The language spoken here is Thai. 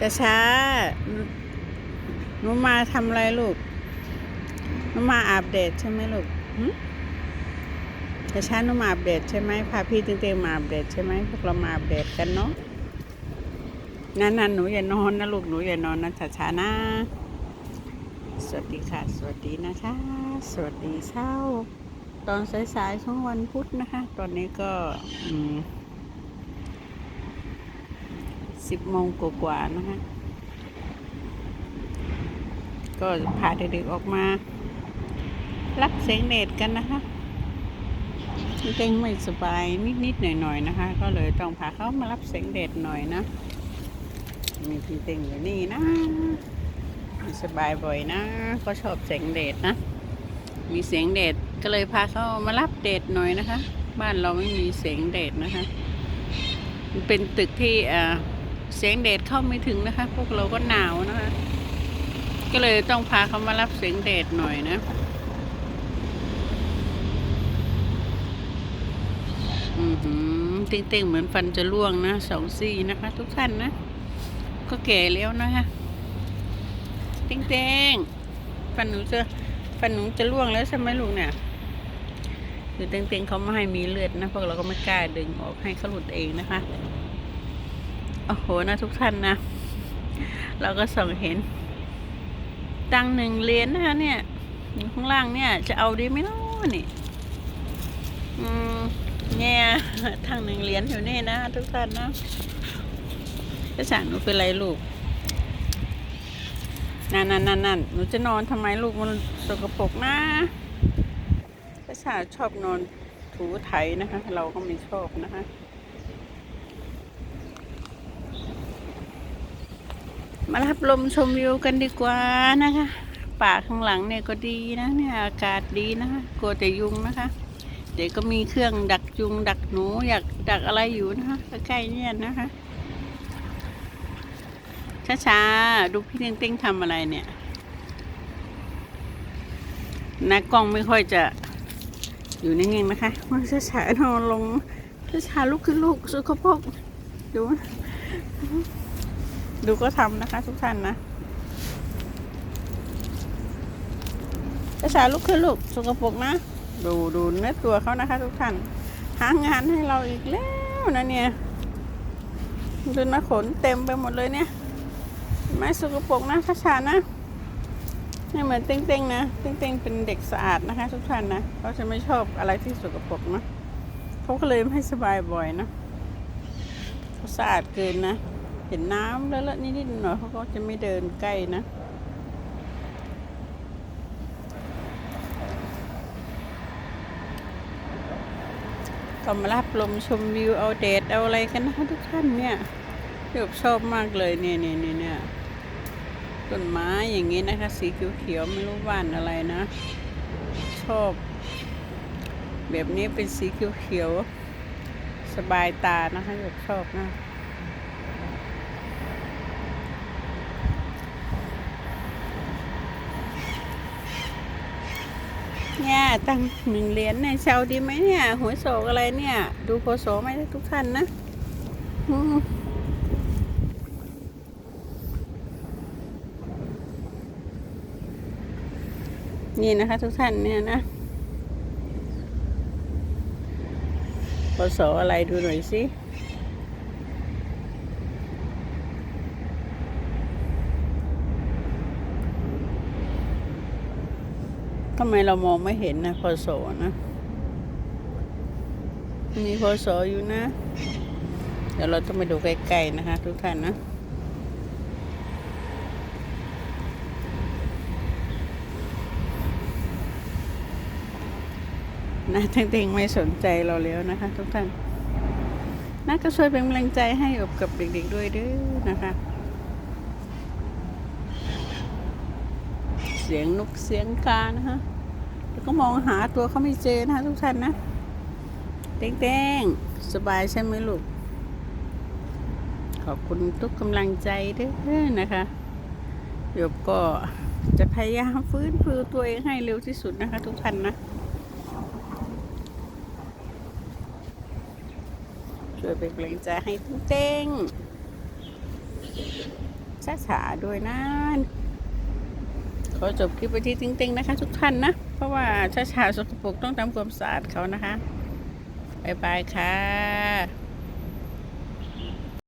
จะช้าหนูมาทำอะไรลูกหนูมาอาบเดตใช่ไหมลูกจะช้าหนูมาอาบเดตใช่ไหมพาพี่เต็งๆมาอาบเดตใช่ไหมพวกเรามาอาบเดตกันเนาะนั่นนั่นหนูอย่านอนนะลูกหนูอย่านอนนะช้าช้าๆนะสวัสดีค่ะ สวัสดีนะคะ สวัสดีเช้า ตอนสายๆของวันพุธนะคะ ตอนนี้ก็ สิบโมงกว่าๆนะคะ ก็พาเด็กๆออกมา รับเสียงเดดกันนะคะเต้งไม่สบายนิดๆหน่อยๆนะคะ ก็เลยต้องพาเขามารับเสียงเดดหน่อยนะมีพี่เต้งอยู่นี่นะม่สบายบ่อยนะ ก็ชอบเสียงเดดนะ มีเสียงเดดก็เลยพาเขามารับเดดหน่อยนะคะ บ้านเราไม่มีเสียงเดดนะคะ เป็นตึกที่อ่อ เสียงเดดเข้าไม่ถึงนะคะ พวกเราก็หนาวนะคะ ก็เลยต้องพาเขามารับเสียงเดดหน่อยนะอือเต้งๆเหมือนฟันจะร่วงนะสองซี่นะคะ ทุกท่านนะ ก็แก่แล้วนะคะเต้งๆฟันหนูจะฟันหนูจะร่วงแล้วใช่ไหมลูกเนี่ยคือเต้งๆเขาไม่ให้มีเลือดนะพวกเราก็ไม่กล้าดึงออกให้เขาหลุดเองนะคะ โอ้โหนะทุกท่านนะ เราก็ส่องเห็น ตังหนึ่งเหรียญนะคะเนี่ยอยู่ข้างล่างเนี่ย จะเอาดีไหมเนาะนี่อืมเนี่ยทางหนึ่งเหรียญอยู่นี่นะทุกท่านนะกระสังหนูเป็นไรลูกนั่นนั่นนั่นนั่นหนูจะนอนทำไมลูกมันสกปรกนะกระสาชอบนอนถูไถนะคะ เราก็ไม่ชอบนะคะ มารับลมชมวิวกันดีกว่านะคะ ป่าข้างหลังเนี่ยก็ดีนะเนี่ยอากาศดีนะคะกลัวแต่ยุงนะคะ เดี๋ยวก็มีเครื่องดักยุง ดักหนูอยากดักอะไรอยู่นะคะใกล้ๆเนี่ยนะคะช้าๆดูพี่เต้งเต้งทำอะไรเนี่ยนักกล้องไม่ค่อยจะอยู่นิ่งๆนะคะมันช้าๆนอนลงช้าๆลุกขึ้นลูกสุขภาพดู ดูก็ทำนะคะทุกท่านนะช้าลุกขึ้นลูกสุขภาพนะ ดูดูเนื้อตัวเขานะคะ ทุกท่าน หางานให้เราอีกแล้วนะเนี่ย ดูนะขนเต็มไปหมดเลยเนี่ย ไม่สกปรกนะช้านะนี่เหมือนเต้งๆนะเต้งๆเป็นเด็กสะอาดนะคะ ทุกท่านนะเขาจะไม่ชอบอะไรที่สกปรกนะเขาก็เลยไม่สบายบ่อยนะเขาสะอาดเกินนะ เห็นน้ำแล้วละนิดๆหน่อยเขาก็จะไม่เดินใกล้นะ ก็มารับลมชมวิวเอาเดดเอาอะไรกันนะคะทุกท่านเนี่ยเดี๋ยวชอบมากเลยเนี่ยเนี่ยเนี่ยเนี่ยต้นไม้อย่างนี้นะคะ สีเขียวๆไม่รู้ว่านอะไรนะ ชอบ แบบนี้เป็นสีเขียวๆสบายตานะคะหยกชอบนะ เนี่ยตั้งหนึ่งเหรียญในเชาดีไหมเนี่ยหัวโศกอะไรเนี่ย ดูโพโสไหมทุกท่านนะนี่นะคะทุกท่านเนี่ยนะโพโสอะไรดูหน่อยสิ ทำไมเรามองไม่เห็นนะโพโสนะมีโพโสอยู่นะ เดี๋ยวเราต้องไปดูใกล้ๆนะคะ ทุกท่านนะนะเต็งๆไม่สนใจเราแล้วนะคะ ทุกท่านนะก็ช่วยเป็นกำลังใจให้อบกับเด็กๆด้วยด้อนะคะ สียงนกเสียงกานะคะ แล้วก็มองหาตัวเขาไม่เจอนะคะทุกท่านนะเต้งๆ สบายใช่ไหมลูก ขอบคุณทุกกำลังใจด้อนะคะเดี๋ยวก็จะพยายามฟื้นฟูตัวเองให้เร็วที่สุดนะคะ ทุกท่านนะช่วยเป็นกำลังใจให้ทุกเจ้งช้าๆด้วยนะ ขอจบคลิปไปที่ติ้งๆนะคะ ทุกท่านนะ เพราะว่าช้าๆสกปรกต้องทำความสะอาดเขานะคะบายบายค่ะ